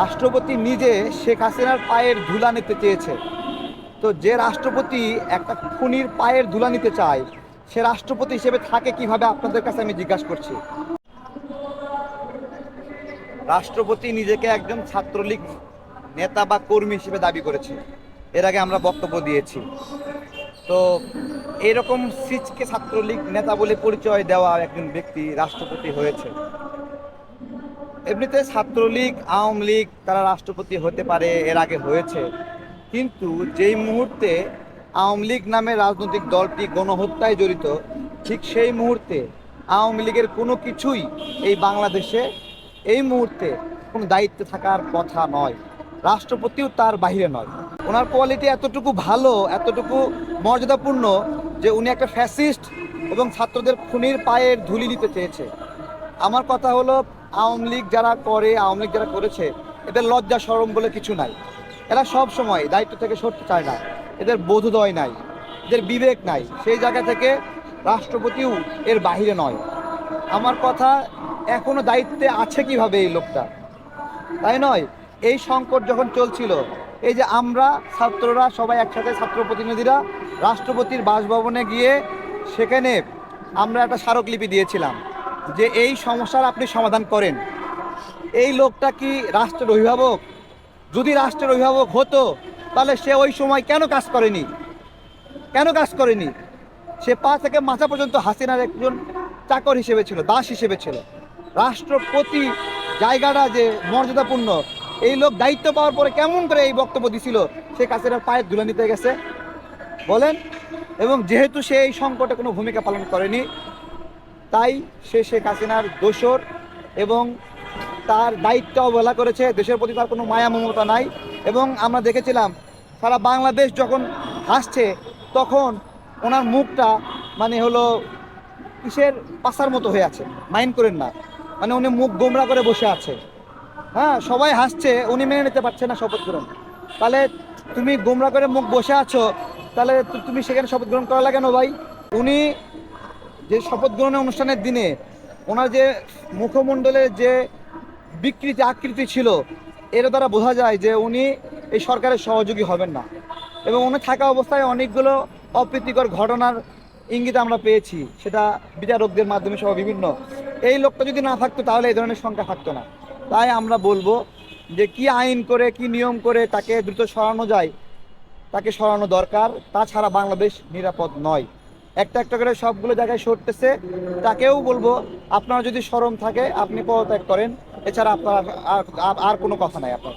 রাষ্ট্রপতি নিজে শেখ হাসিনার পায়ের ধুলা নিতে চেয়েছে। তো যে রাষ্ট্রপতি একটা খুনির পায়ের ধুলা নিতে চায়, সে রাষ্ট্রপতি হিসেবে থাকে কীভাবে আপনাদের কাছে আমি জিজ্ঞাসা করছি। রাষ্ট্রপতি নিজেকে একজন ছাত্রলীগ নেতা বা কর্মী হিসেবে দাবি করেছে। এর আগে আমরা বক্তব্য দিয়েছি। তো এরকম সিচকে ছাত্রলীগ নেতা বলে পরিচয় দেওয়া একজন ব্যক্তি রাষ্ট্রপতি হয়েছে। এমনিতে ছাত্রলীগ আওয়ামী লীগ তারা রাষ্ট্রপতি হতে পারে, এর আগে হয়েছে। কিন্তু যেই মুহূর্তে আওয়ামী লীগ নামে রাজনৈতিক দলটি গণহত্যায় জড়িত, ঠিক সেই মুহূর্তে আওয়ামী লীগের কোনো কিছুই এই বাংলাদেশে এই মুহূর্তে কোনো দায়িত্বে থাকার কথা নয়। রাষ্ট্রপতিও তার বাহিরে নয়। ওনার কোয়ালিটি এতটুকু ভালো, এতটুকু মর্যাদাপূর্ণ যে উনি একটা ফ্যাসিস্ট এবং ছাত্রদের খুনির পায়ের ধুলি দিতে চেয়েছে। আমার কথা হলো, আওয়ামী লীগ যারা করে, আওয়ামী লীগ যারা করেছে, এদের লজ্জা সরম বলে কিছু নাই। এরা সব সময় দায়িত্ব থেকে সরতে চায় না। এদের বোধোদয় নাই। এদের বিবেক নাই। সেই জায়গা থেকে রাষ্ট্রপতিও এর বাহিরে নয়। আমার কথা এখনও দায়িত্বে আছে কীভাবে এই লোকটা? তাই নয়, এই সংকট যখন চলছিল, এই যে আমরা ছাত্ররা সবাই একসাথে ছাত্র প্রতিনিধিরা রাষ্ট্রপতির বাসভবনে গিয়ে সেখানে আমরা একটা স্মারকলিপি দিয়েছিলাম। যে এই সমস্যার আপনি সমাধান করেন। এই লোকটা কি রাষ্ট্রের অভিভাবক? যদি রাষ্ট্রের অভিভাবক হতো, তাহলে সে ওই সময় কেন কাজ করেনি? কেন কাজ করেনি? সে পা থেকে মাথা পর্যন্ত হাসিনার একজন চাকর হিসেবে ছিল, দাস হিসেবে ছিল। রাষ্ট্রপতি জায়গাটা যে মর্যাদাপূর্ণ, এই লোক দায়িত্ব পাওয়ার পরে কেমন করে এই বক্তব্য দিছিল, সে হাসিনার পায়ের ধুলে নিতে গেছে। বলেন, এবং যেহেতু সে এই সংকটে কোনো ভূমিকা পালন করেনি তাই সে শেখ হাসিনার দোসর এবং তার দায়িত্ব অবহেলা করেছে, দেশের প্রতি তার কোনো মায়া মমতা নাই। এবং আমরা দেখেছিলাম, সারা বাংলাদেশ যখন হাসছে, তখন ওনার মুখটা মানে হলো কিসের পাশার মতো হয়ে আছে, মাইন্ড করেন না। মানে উনি মুখ গোমরা করে বসে আছে। হ্যাঁ সবাই হাসছে, উনি মেনে নিতে পারছে না শপথ গ্রহণ। তাহলে তুমি গোমরা করে মুখ বসে আছো, তাহলে তুমি সেখানে শপথ গ্রহণ করা লাগে না ভাই। উনি যে শপথ গ্রহণের অনুষ্ঠানের দিনে ওনার যে মুখমণ্ডলের যে বিকৃতি, আকৃতি ছিল এর দ্বারা বোঝা যায় যে উনি এই সরকারের সহযোগী হবেন না। এবং উনি থাকা অবস্থায় অনেকগুলো অপ্রীতিকর ঘটনার ইঙ্গিত আমরা পেয়েছি। সেটা বিচারকদের মাধ্যমে সহ বিভিন্ন। এই লোকটা যদি না থাকতো, তাহলে এই ধরনের সংখ্যা থাকতো না। তাই আমরা বলব যে কি আইন করে, কি নিয়ম করে তাকে দ্রুত সরানো যায়, তাকে সরানো দরকার। তাছাড়া বাংলাদেশ নিরাপদ নয়। একটা একটা করে সবগুলো জায়গায় সরতেছে। তাকেও বলব, আপনার যদি সরম থাকে, আপনি পদত্যাগ করেন। এছাড়া আপনার আর- কোনো কথা নাই আপনার